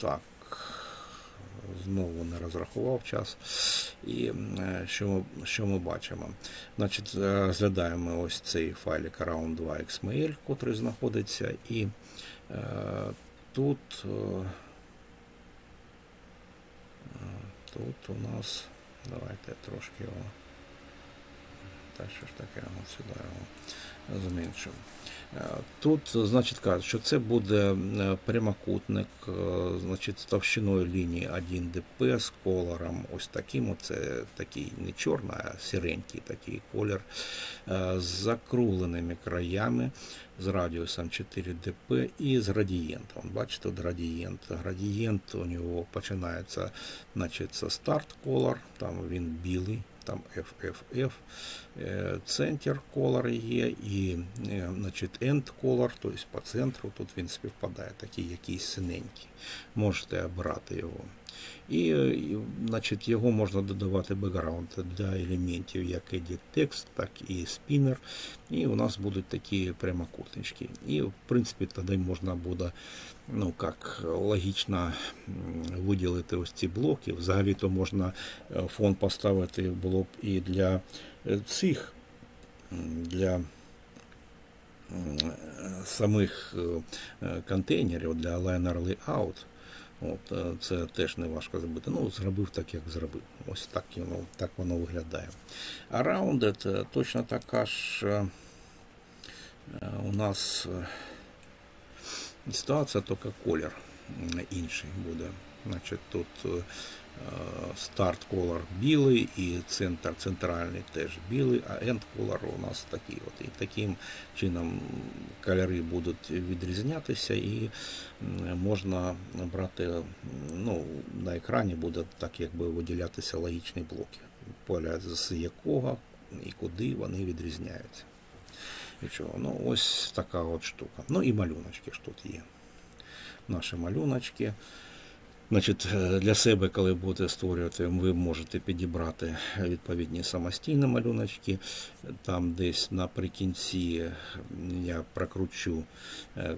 Так. Знову не розрахував час. І е, що ми, що ми бачимо? Значить, е, розглядаємо ось цей файлик round 2 xml, котрий знаходиться, і е, тут, е, е, тут у нас, давайте трошки його, та що ж таке, от сюди його зменшимо. Е, Тут, значить, кажуть, що це буде е, прямокутник, е, значить, з товщиною лінії 1 ДП з кольором ось таким. Оце такий не чорний, а сіренький такий колір, е, з закругленими краями, з радіусом 4 ДП і з градієнтом. Бачите, от градієнт. Градієнт у нього починається, значить, старт колор, там він білий. Там FFF, е, центр колор є і е, значить, end color, тобто по центру тут він співпадає, такий якийсь синенький. Можете обрати його. І, е, і, значить, його можна додавати бекграунд для елементів як edit text, так і спінер. І у нас будуть такі прямокутнички. І в принципі тоді можна буде ну, як логічно виділити ось ці блоки. Взагалі то можна е, фон поставити було б і для е, цих, для самих контейнерів для liner layout. От, е, це теж не важко зробити. Ну, зробив так, як зробив. Ось так воно, так воно виглядає. А Rounded е, точно така ж е, у нас ситуація, тільки колір інший буде. Значить, тут е, старт колор білий і центр центральний теж білий, а end color у нас такий. От. І таким чином кольори будуть відрізнятися і можна брати, ну, на екрані буде так якби виділятися логічні блоки, поля з якого і куди вони відрізняються. І? Ну, ось така от штука. Ну і малюночки ж тут є. Наші малюночки. Значить, е, для себе, коли будете створювати, ви можете підібрати відповідні самостійні малюночки. Там десь наприкінці я прокручу е,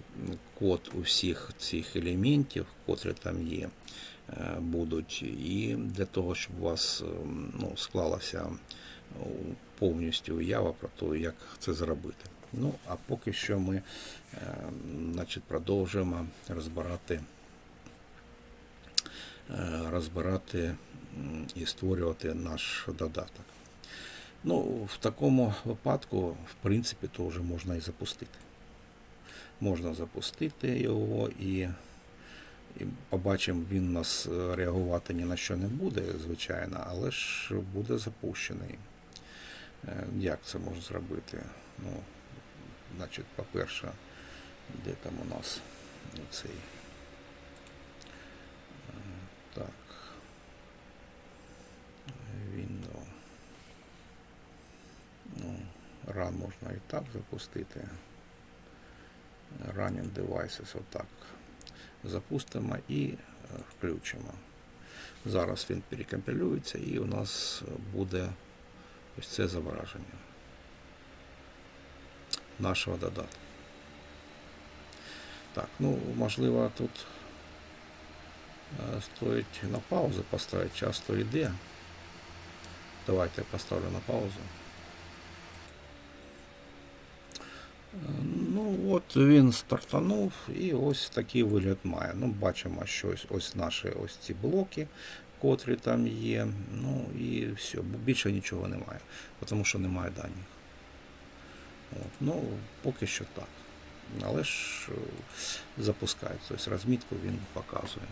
код усіх цих елементів, котрі там є, е, будуть. І для того, щоб у вас ну, склалася повністю уява про те, як це зробити. Ну, а поки що ми значить, продовжуємо розбирати розбирати і створювати наш додаток. Ну, в такому випадку, в принципі, то вже можна і запустити. Можна запустити його і, і побачимо, він у нас е, реагувати ні на що не буде, звичайно, але ж буде запущений. Е, Як це можна зробити? Ну, значить, по-перше, де там у нас цей. е, Так. Window. Ну, run можна і так запустити. Running devices отак. Запустимо і е, включимо. Зараз він перекомпілюється і у нас буде ось це зображення нашого додатку. Так, ну можливо тут е, стоїть на паузу поставити, час то йде. Давайте я поставлю на паузу. Е, Ну от він стартанув і ось такий вигляд має. Ну, бачимо, що ось, ось наші ось ці блоки, котрі там є. Ну і все, більше нічого немає, тому що немає даних. От, ну, поки що так. Але ж е, запускається. Тобто розмітку він показує.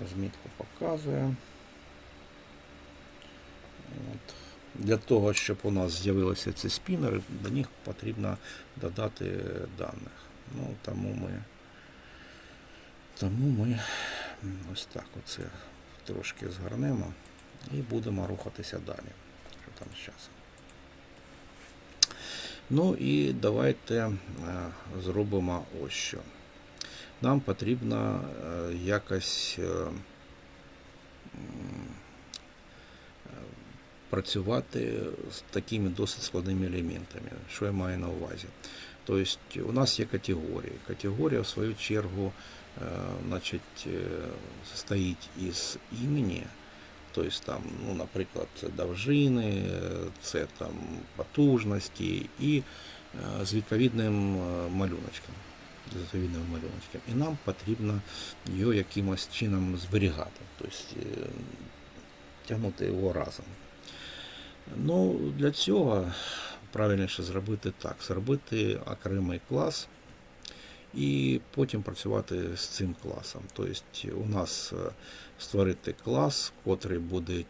Розмітку показує. От. Для того, щоб у нас з'явилися ці спінери, до них потрібно додати даних. Ну, тому ми, тому ми ось так оце трошки згорнемо і будемо рухатися далі. Що там з часом. Ну і давайте е, зробимо ось що. Нам потрібно е, якось е, працювати з такими досить складними елементами. Що я маю на увазі? Тобто у нас є категорії. Категорія, в свою чергу, е, значить, е, состоїть із імені, тобто там, ну, наприклад, довжини, це там потужності і е, з відповідним малюночком. З відповідним малюночком. І нам потрібно його якимось чином зберігати, тобто тягнути його разом. Ну, для цього правильніше зробити так: зробити окремий клас і потім працювати з цим класом. Тобто у нас е, створити клас, котрий буде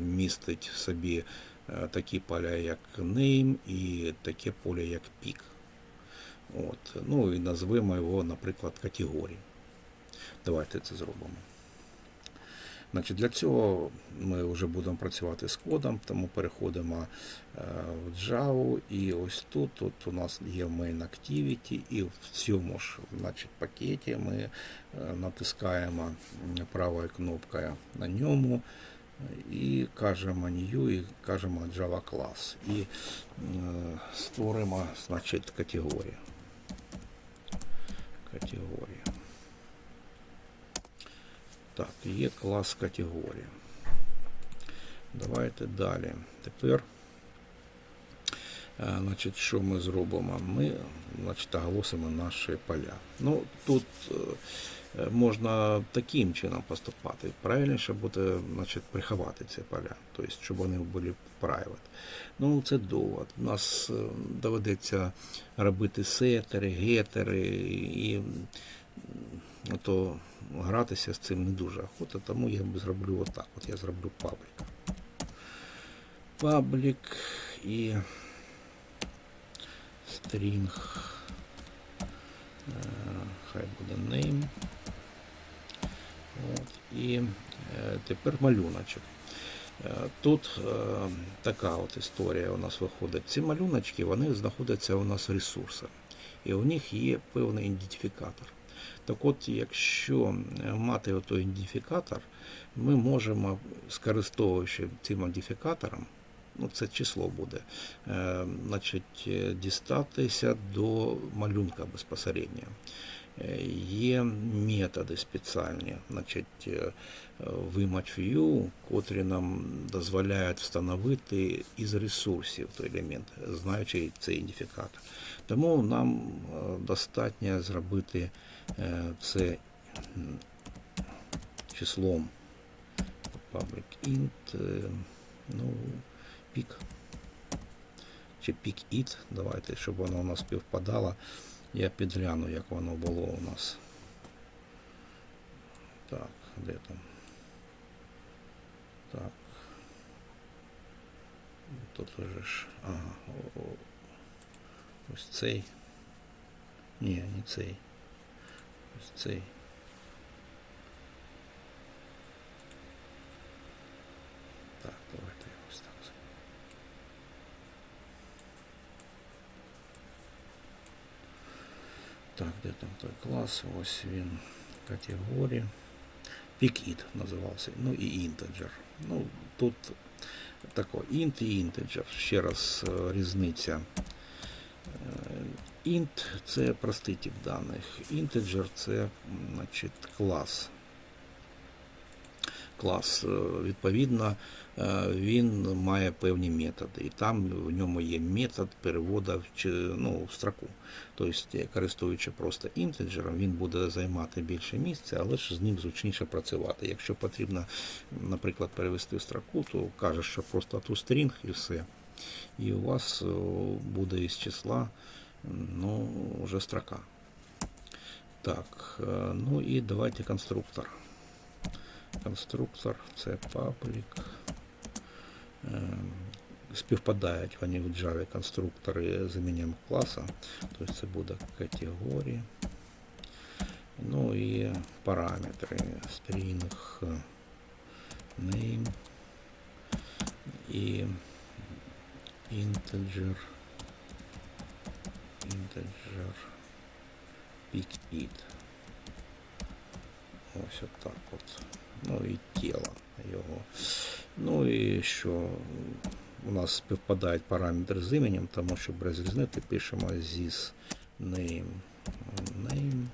містить в собі е, такі поля, як name і таке поле, як pick. От. Ну і назвемо його, наприклад, категорії. Давайте це зробимо. Значить, для цього ми вже будемо працювати з кодом, тому переходимо е, в Java, і ось тут, тут у нас є main activity, і в цьому ж значить, пакеті ми е, натискаємо правою кнопкою на ньому і кажемо new, і кажемо Java клас. І е, створимо значить, категорію. Категорія. Так, є клас категорії. Давайте далі. Тепер, е, значить, що ми зробимо? Ми значить, оголосимо наші поля. Ну, тут е, можна таким чином поступати. Правильніше буде значить, приховати ці поля, тобто, щоб вони були private. Ну, це довод. У нас е, доведеться робити сетери, гетери і то гратися з цим не дуже охота, тому я зроблю отак. От я зроблю паблік. Паблік і стрінг. Е, Хай буде name. От, і е, тепер малюночок. Е, Тут така от історія у нас виходить. Ці малюночки вони знаходяться у нас в ресурсах. І у них є певний ідентифікатор. Так от, якщо е, мати отой ідентифікатор, ми можемо, скористовуючи цим ідентифікатором, ну це число буде, е, значить, е, дістатися до малюнка безпосередньо. Є методи спеціальні, значить, View, котрі нам дозволяють встановити із ресурсів той елемент, знаючи цей ідентифікатор. Тому нам достатньо зробити це числом public int, е, ну, pick, чи pick it, давайте, щоб воно у нас співпадало. Я підгляну, як воно було у нас. Так, де там? Так. Тут уже ж. Ага. Ось цей. Ні, не цей. Цей. Так, давайте ось так. Так, де там той клас? Ось він. Категорія. Pick-it називався. Ну і integer. Ну, тут тако, int і integer. Ще раз е, різниця. Е, Int це простий тип даних. Integer це значить, клас. Клас, е, відповідно, е, він має певні методи. І там в ньому є метод переводу в, ну, в строку. Тобто, користуючи просто інтеджером, він буде займати більше місця, але ж з ним зручніше працювати. Якщо потрібно, наприклад, перевести в строку, то кажеш, що просто ту стрінг і все. І у вас буде із числа ну, вже строка. Так, е, ну і давайте конструктор. Конструктор це паблік. Е, Співпадають вони в Java конструктори з іменем класа. Тобто це буде категорія. Ну і параметри. String name і integer Integer pick it. Ось отак от. Ну і тіло його. Ну і що у нас співпадають параметри з іменем, тому що без різниці пишемо zis name. Name.